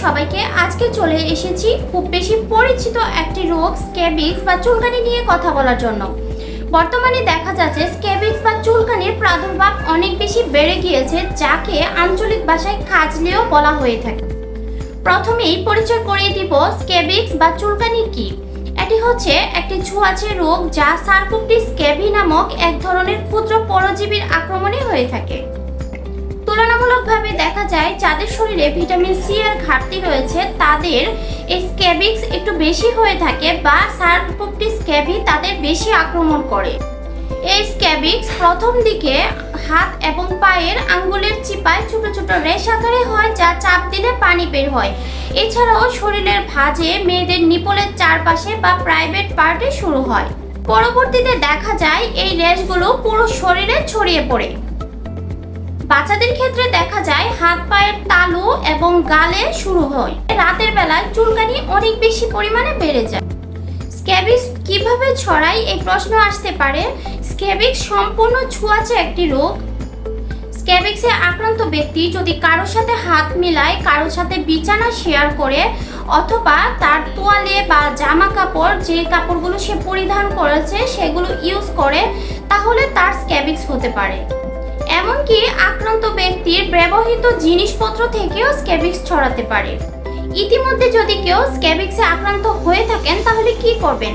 সবাইকে আজকে চলে এসেছি খুব বেশি পরিচিত একটি রোগ স্ক্যাবিক্স বা চুলকানি নিয়ে কথা বলার জন্য। বর্তমানে দেখা যাচ্ছে স্ক্যাবিক্স বা চুলকানির প্রাদুর্ভাব অনেক বেশি বেড়ে গিয়েছে, যাকে আঞ্চলিক ভাষায় খাজলেও বলা হয়ে থাকে। প্রথমেই পরিচয় করিয়ে দিব স্ক্যাবিক্স বা চুলকানি কি। এটি হচ্ছে একটি ছোঁয়াচে রোগ যা সার্কোপটি স্ক্যাবি নামক এক ধরনের ক্ষুদ্র পরজীবীর আক্রমণে হয়ে থাকে। তুলনামূলকভাবে দেখা যায় যাদের শরীরে ভিটামিন সি এর ঘাটতি রয়েছে, তাদের স্ক্যাবিক্স একটু বেশি হয়ে থাকে বা সার্কোপটি স্ক্যাবি তাদের বেশি আক্রমণ করে। এই স্ক্যাবিক্স প্রথম দিকে হাত এবং পায়ের আঙ্গুলের চিপায় ছোট ছোট রেশ আকারে হয় যা চাপ দিলে পানি বের হয়। এছাড়াও শরীরের ভাঁজে মেয়েদের নিপলের চারপাশে বা প্রাইভেট পার্টে শুরু হয়। পরবর্তীতে দেখা যায় এই রেশগুলো পুরো শরীরে ছড়িয়ে পড়ে। বাচ্চাদের ক্ষেত্রে দেখা যায় হাত পায়ের তালু এবং গালে শুরু হয়। রাতের বেলায় চুলকানি অনেক বেশি পরিমাণে বেড়ে যায়। স্ক্যাবিক্স কীভাবে ছড়ায় এই প্রশ্ন আসতে পারে? স্ক্যাবিক্স সম্পূর্ণ ছোঁয়াচে একটি রোগ। স্ক্যাবিক্সে আক্রান্ত ব্যক্তি যদি কারোর সাথে হাত মিলায়, কারোর সাথে বিছানা শেয়ার করে, অথবা তার তোয়ালে বা জামা কাপড় যে কাপড়গুলো সে পরিধান করেছে সেগুলো ইউজ করে, তাহলে তার স্ক্যাবিক্স হতে পারে। এমনকি আক্রান্ত ব্যক্তির ব্যবহৃত জিনিসপত্র থেকেও স্ক্যাবিক্স ছড়াতে পারে। ইতিমধ্যে যদি কেউ স্ক্যাবিক্সে আক্রান্ত হয়ে থাকেন, তাহলে কি করবেন?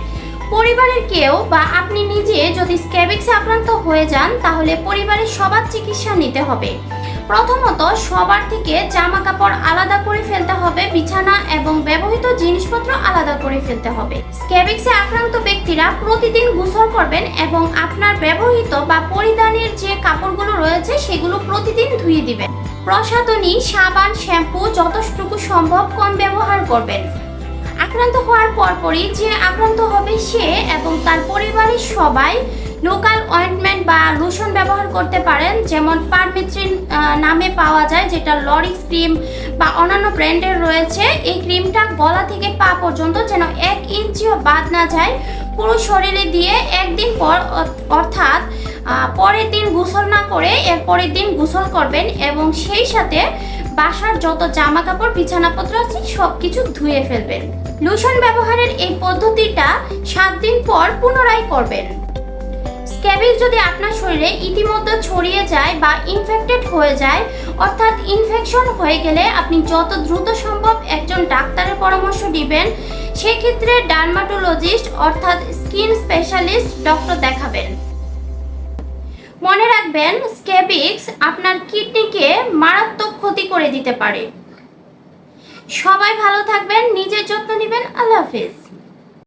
পরিবারের কেউ বা আপনি নিজে যদি স্ক্যাবিক্সে আক্রান্ত হয়ে যান, তাহলে পরিবারের সবার চিকিৎসা নিতে হবে। প্রথমত, সবার থেকে জামা কাপড় আলাদা করে ফেলতে হবে, বিছানা এবং ব্যবহৃত জিনিসপত্র আলাদা করে ফেলতে হবে। স্ক্যাবিক্সে আক্রান্ত ব্যক্তিরা প্রতিদিন গোসল করবেন এবং আপনার ব্যবহৃত বা পরিধানের যে কাপড়গুলো রয়েছে, সেগুলো প্রতিদিন ধুয়ে দিবেন। প্রসাধনী, সাবান, শ্যাম্পু যতটুকু সম্ভব কম ব্যবহার করবেন। আক্রান্ত হওয়ার পরপরই যে আক্রান্ত হবে সে এবং তার পরিবারের সবাই লোকাল অয়েন্টমেন্ট বা লোশন ব্যবহার করতে পারেন, যেমন পারমেথ্রিন নামে পাওয়া যায়, যেটা লরিক্স ক্রিম বা অন্যান্য ব্র্যান্ডের রয়েছে। এই ক্রিমটা গলা থেকে পা পর্যন্ত যেন এক ইঞ্চিও বাদ না যায়, পুরো শরীরে দিয়ে একদিন পর অর্থাৎ পরের দিন গোসল না করে এর পরের দিন গোসল করবেন এবং সেই সাথে বাসার যত জামা কাপড় বিছানাপত্র আছে সব কিছু ধুয়ে ফেলবেন। লোশন ব্যবহারের এই পদ্ধতিটা সাত দিন পর পুনরায় করবেন। স্ক্যাবিক্স যদি আপনার শরীরে ইতিমধ্যে ছড়িয়ে যায় বা ইনফেক্টেড হয়ে যায়, অর্থাৎ ইনফেকশন হয়ে গেলে আপনি যত দ্রুত সম্ভব একজন ডাক্তারের পরামর্শ দিবেন। সেক্ষেত্রে ডার্মাটোলজিস্ট অর্থাৎ স্কিন স্পেশালিস্ট ডক্টর দেখাবেন। মনে রাখবেন স্ক্যাবিক্স আপনার কিডনিকে মারাত্মক ক্ষতি করে দিতে পারে। সবাই ভালো থাকবেন, নিজের যত্ন নেবেন, আল্লাহ হাফিজ।